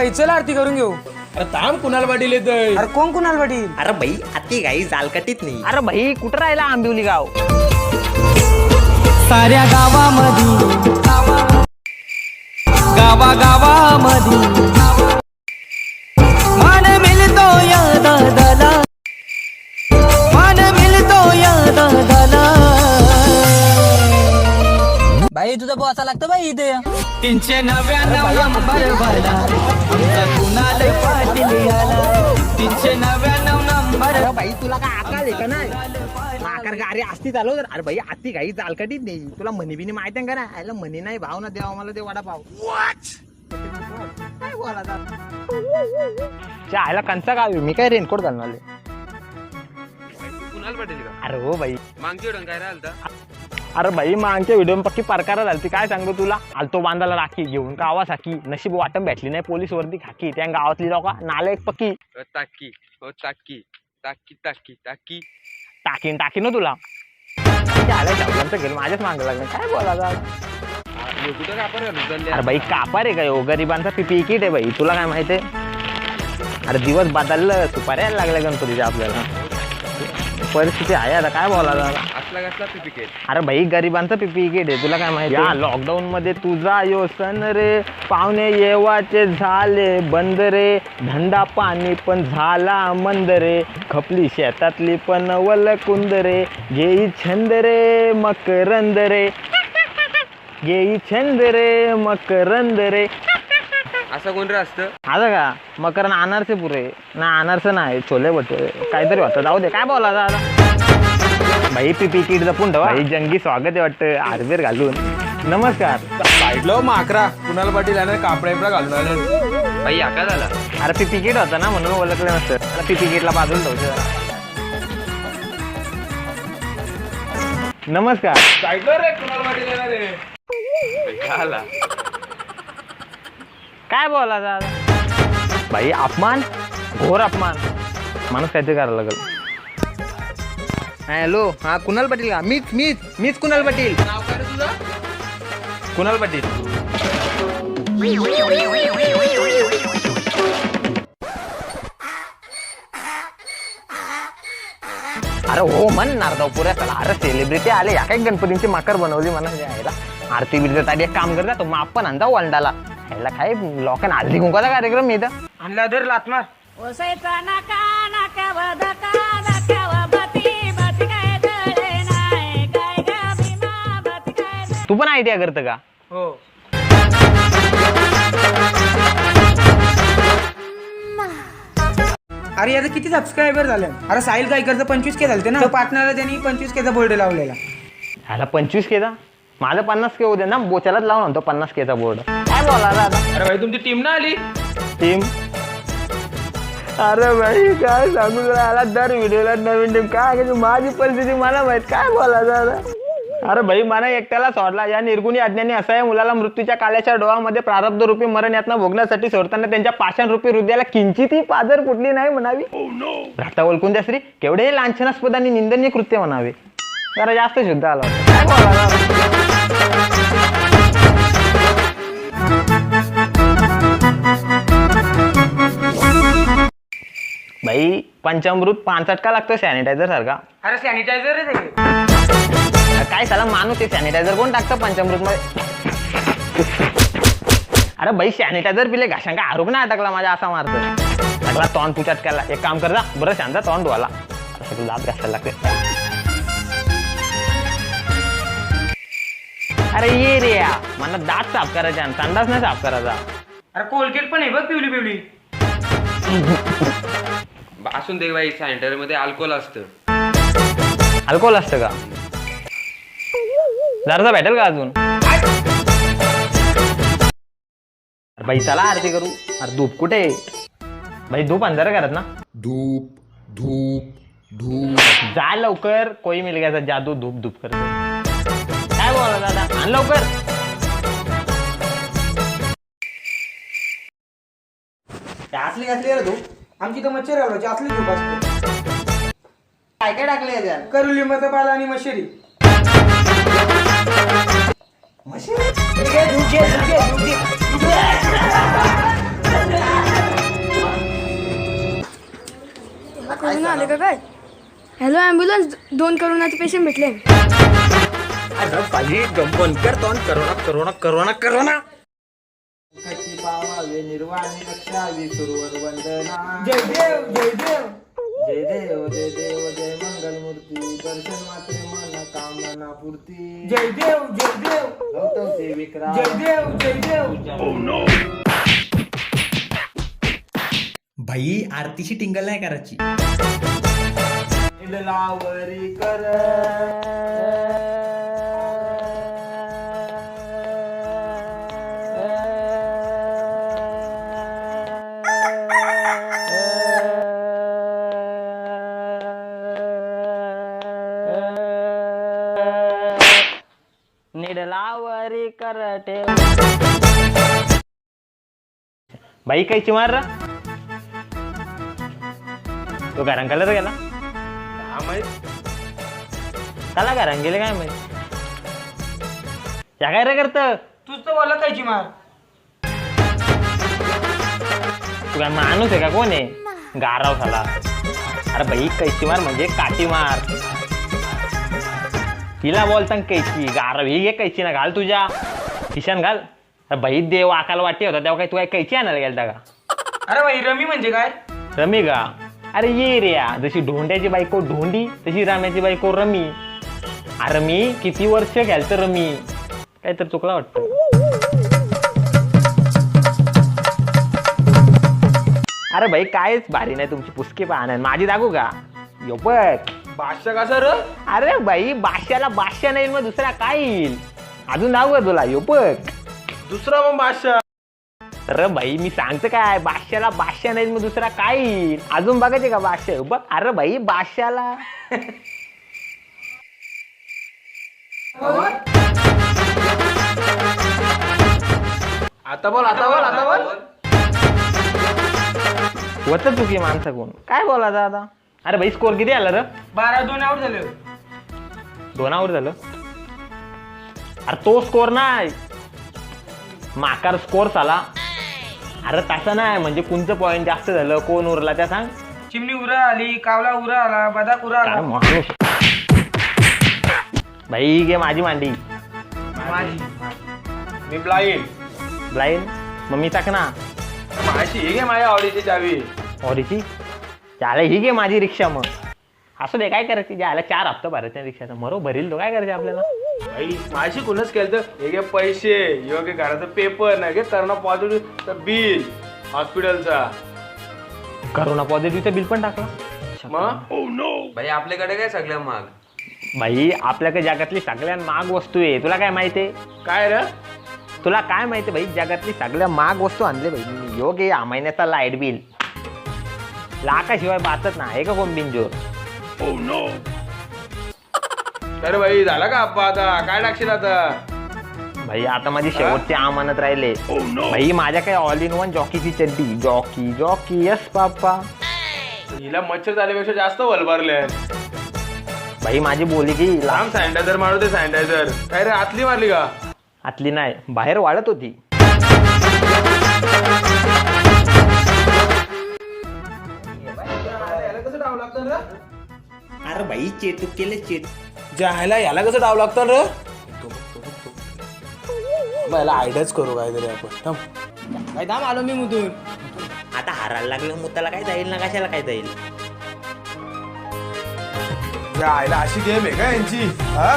बाई चल आरती करून घेऊ. अरे थांब कुणाला पाटील येतोय. अरे कोण कुणाल पाटील अरे भाई आती गाई जालकटीत नाही. अरे भाई कुठं राहिला आंबिवली गाव? साऱ्या गावामधी गावा गावामधी बाई तुझा बॉसा लागतं बाई इथे. तीनशे नव्याण्णव नंबर भरला आमचा कुणाल पाटील आला तीनशे नव्याण्णव नंबर अरे भाई तुला काय आकार आहे का नाही? आकार गाडी असती चालू तर अरे भाई आती गाई जालकटीत नाही. तुला म्हणी बिनी माहिती आहे का ना आयला म्हणी नाही भाव ना देवा मला ते वडापाव. काय बोला आयला कंचा गाव आहे? मी काय रेनकोट कुणाला पाटील का? अरे हो भाई. मागची काय राहिलता अरे भाई मागच्या व्हिडिओ पक्की परकार झाली काय सांगू तुला? आलतो बांधाला राखी घेऊन गावासाठी. नशीब वाटम भेटली नाही पोलीस वर्दी खाकी. त्या गावातली लोक नाला एक पक्की ताकी हो ताकी ताकी ताकी ताकी टाकीन टाकीन हो तुला. गेलं माझ्याच मागं लागलं. काय बोला कुठं कापर घालून अरे भाई कापार आहे का हो गरिबांचा पीपी किट आहे भाई तुला काय माहिती अरे दिवस बदललं. सुपाऱ्या लागल्या गणपतीच्या आपल्याला. परिस्थिती आहे आता काय बोला असला कसला पिपिकेट अरे भाई गरिबांचं पीपी किट आहे तुला काय माहिती? या लॉकडाऊन मध्ये तुझा यो सण रे पाहुणे येवाचे झाले बंद रे. धंदा पाणी पण झाला मंद रे. खपली शेतातली पण वल कुंद रे. घेई छंद रे मकरंद रे. घेई छंद रे मकरंद रे. असं कोण रे असतं? आता का? मकरन अनारसे पुरे. ना अनारसे नाही छोले भटुरे. काहीतरी होतं जाऊ दे काय बोला दादा भाई पी किट जपून ठेवा भाई जंगी स्वागत आहे वाटतं. आरबीर घालून. नमस्कार. साईडला माकरा कुणाला पाटील आणि कापडा घालून आले. भाई आका झाला? अरे पी तिकीट होतं ना म्हणून ओळखलं नसतं. मला पी तिकीटला बाजूला ठेवतो. नमस्कार. साईडला रे कुणाला पाटील येणार रे झाला? काय बोला दादा? भाई अपमान? घोर अपमान. माणूस काहीतरी करायला लागल. हॅलो हा कुणाल पाटील का? मीच मीच मीच कुणाल पाटील. नाव काय रे तुझं कुणाल पाटील? अरे हो म्हणणार जाऊ पुऱ्या चला. अरे सेलिब्रिटी आले. या काही गणपतींची माकर बनवली म्हणा. यायला आरती बिरती साठी एक काम करता तो माप पण आणता वंडाला. यायला काय लोकांना हल्दी कुंकाचा कार्यक्रम मी इथं आणला दर लातमार. ओसायचा नाका नाक्यावर धका धक्यावर बाती बाती काय दळे नाही काय गा भीमा बाती काय दळे तू पण आयडिया करतं का? हो. अरे याचं किती सबस्क्रायबर झाले? अरे साहिल गायकरचं पंचवीस के झालते ना? पार्टनरला त्यांनी पंचवीस केचा बोर्ड लावलेला. ह्याला पंचवीस केचा माझं पन्नास के होते ना बोच्यालाच लावून आणतो पन्नास केचा बोर्ड. काय बोला दादा अरे भाई तुमची टीम ना आली? टीम अरे भाई काय सांगू तुला? आला दर व्हिडिओला नवीन टीम काय करायची? माझी परिस्थिती मला माहीत. काय बोला दादा अरे भाई मला एकट्याला सोडला. या निर्गुणी अज्ञानी असा या मुलाला मृत्यूच्या काल्याच्या डोळामध्ये प्रारब्ध रूपी मरण यातना भोगण्यासाठी सोडताना त्यांच्या पाषाण रूपी हृदयाला किंचितही पाजर फुटली नाही म्हणावी. भ्राता ओळखून द्या श्री. केवढे लांछनास्पद आणि निंदनीय कृत्य म्हणावे. जरा जास्त शुद्ध आला. होता. काय? भाई पंचामृत पानसट का लागतो सॅनिटायझर सारखा. अरे सॅनिटायझर आहे. काय त्याला माणूस ते सॅनिटायझर कोण टाकतं पंचामृत मध्ये अरे भाई सॅनिटायझर पिले घाशां का आरोप नाही अटकला माझ्या असा मारतो टाकला तोंड तू चटकायला एक काम कर जा. बरं शांत तोंड धुवाला असं दात घासायला लागते अरे ये रे या. मला दात साफ करायचा आणि संडास नाही साफ करायचा. अरे कोलगेट पण आहे बघ पिवली पिवली. असून दे बाई सॅनिटायझरमध्ये अल्कोहोल असतं. अल्कोहोल असतं का? जरासा भेटेल का अजून? अरे बाई चला आरती करू. अरे धूप कुठे आहे? बाई धूप अंधार करत ना. धूप धूप धूप. जा लवकर. कोई मिल गया जादू धूप धूप करतो. दादा. आण लवकर. घातली तू. आमची तर मच्छर असली तू काय काय टाकले याच्यात? करुली मतपाला आणि मशेरी. आले का काय? हॅलो अँब्युलन्स दोन करोनाचे पेशंट भेटले. अरे बाई गंपन कर तोंड करोना करोना करोना करोना. पावावे निर्वाणी रक्षावी सुरवर वंदना जय देव जय देव. जय देव जय देव जय मंगल मूर्ती दर्शन मात्रे मन कामना पूर्ती. जय देव जय देव. गौतमचे विक्रांत जय देव जय देव. भाई आरतीची टिंगल नाही करायची. लावरी कर. निडलावरी कर ठेव बाई कायची मार रा. तो घरां कलर गेला त्याला घरां गेले काय माहिती. या काय रे करत? तूच तर बोलला कायची मार तू काय माणूस आहे का? कोण आहे? गाराव झाला. अरे बाई कैची मार म्हणजे काठी मार. तिला बोलता कैची गाराव ही घे कैची ना घाल तुझ्या. किशन घाल. अरे बाई देव आकाला वाटे होता तेव्हा काय तू काय कैची आणायला गेलता का? अरे भाई रमी म्हणजे काय? रमी का? अरे ये रे जशी ढोंड्याची बायको ढोंडी तशी राम्याची बायको रमी. अरे मी किती वर्ष घ्याल तर रमी? काय तर चुकला वाटतं. अरे भाई कायच भारी नाही तुमची पुसकी पाहणार माझी दाखवू का? यो बघ. बादशा कसा र अरे भाई बादशाला बादशा नाही मग दुसरा काय येईल? अजून का तुला यो बघ दुसरा मग बादशा अरे भाई मी सांगतो काय बादशाला बादशा नाही मग दुसरा काय येईल? अजून बघायचे का बादशा बघ अरे भाई बादशाला आता बोल आता बोल आता बोल. होत चुकी माणसा कोण? काय बोला दादा अरे भाई स्कोर किती आला रे? बारा दोन आउट झालं. दोन आवर झालं? अरे तो स्कोर नाही. माकार स्कोर झाला अरे तसा नाही म्हणजे कोणचं पॉईंट जास्त झालं? कोण उरला त्या सांग. चिमणी उरा आली कावला उरा आला बदाक उरा आला. माणूस भाई घे माझी मांडी. माझी. मी ब्लाइंड ब्लाईंड मग मी टाक ना माझी ही घे माझ्या आवडीची चावी. ऑरीची त्याला ही घे माझी रिक्षा मग. असं दे काय करायची ज्याला चार हप्ता भरायच्या रिक्षाचा. मरो भरील तो काय करायचं आपल्याला? भाई माझी कुणच केलं तर हे घे पैसे घे घराचा पेपर नाही घे करणं पॉझिटिव्ह बिल हॉस्पिटलचा करोना पॉझिटिव्हचं बिल पण टाकलं. मग? भाई आपल्याकडे काय सगळ्या माग? भाई आपल्याकडे जगातली सगळ्यात महाग वस्तू आहे. तुला काय माहिती? आहे काय रे? तुला काय माहिती भाई जगातली सगळ्या महाग वस्तू आणले भाई मी योग आहे या महिन्याचा लाइट बिल लाखाशिवाय बातच ना आहे का कोण बिनजोर अरे भाई झाला का अप्पा आता? काय टाकशील आता? भाई आता माझी शेवटची अमानत राहिले. भाई माझ्या काय ऑल इन वन जॉकीची चड्डी. जॉकी जॉकी यस पापा हिला मच्छर झाल्यापेक्षा जास्त वलबारले भाई माझी बोली की ला- लांब सॅनिटायझर मारू दे सॅनिटायझर काय रे आतली मारली का? आतली नाही बाहेर वाढत होती. अरे भाई चेटूक केले चेट जायला याला कसं डाव लागतं रे? मला आयडियाच करू काहीतरी आपण. थांब. काय थांब आलो मी मुदून. आता हारायला लागलं मग त्याला काय जाईल ना कशाला काय जाईल? जायला अशी गेम आहे का यांची? हा?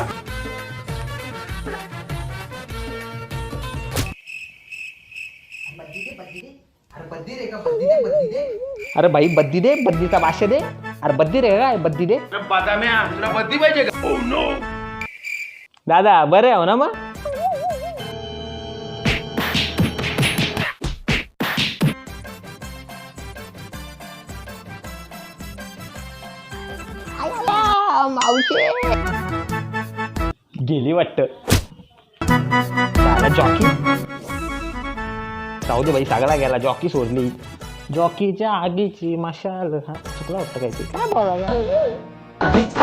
अरे भाई बद्दी दे बद्दीचा भाषा दे. अरे बद्दी रे काय बद्दी दे बदाम्या तुला बद्दी पाहिजे का? दादा बरं हो ना मग? गेली वाटत. जॉकी. जाऊ दे बाई सगळा गेला जॉकी सोडली. जॉकीच्या आगीची मशाल हा चुकला वाटतं काहीतरी काय बोला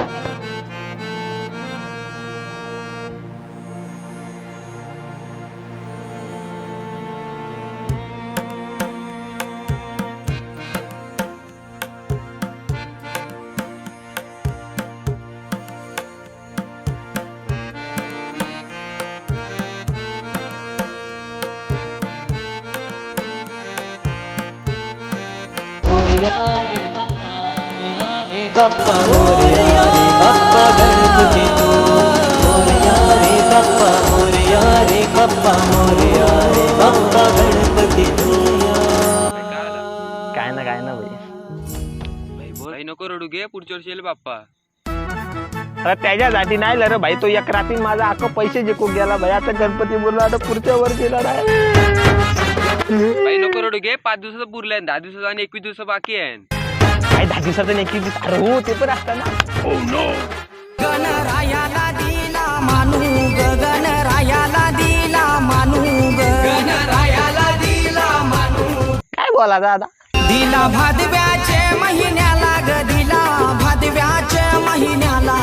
बाप्पा मोरया रे बाप्पा गणपती तू मोरया रे बाप्पा मोरया रे बाप्पा मोरया रे बाप्पा गणपती तू काय ना काय ना भाई भाई नको रडू घे पुढच्या वर्षी येईल बाप्पा. अरे त्याच्यासाठी नाही ल रे भाई तो एक रात्री माझा अख्खा पैसे जिंकून गेला भाई आता गणपती बोलला आता पुढच्या वर्षीला नाही बाई नको रडू घे पाच दिवसाचं पुरले दहा दिवसाचं आणि एकवीस दिवस बाकी आहे. काय दहा दिवसाचं एकवीस दिवस अरे हो ते पण असतात ना. Oh, दिला मानू गणरायाला दिला दिला दिला भादव्याचे महिन्याला ग दिला भादव्याचे महिन्याला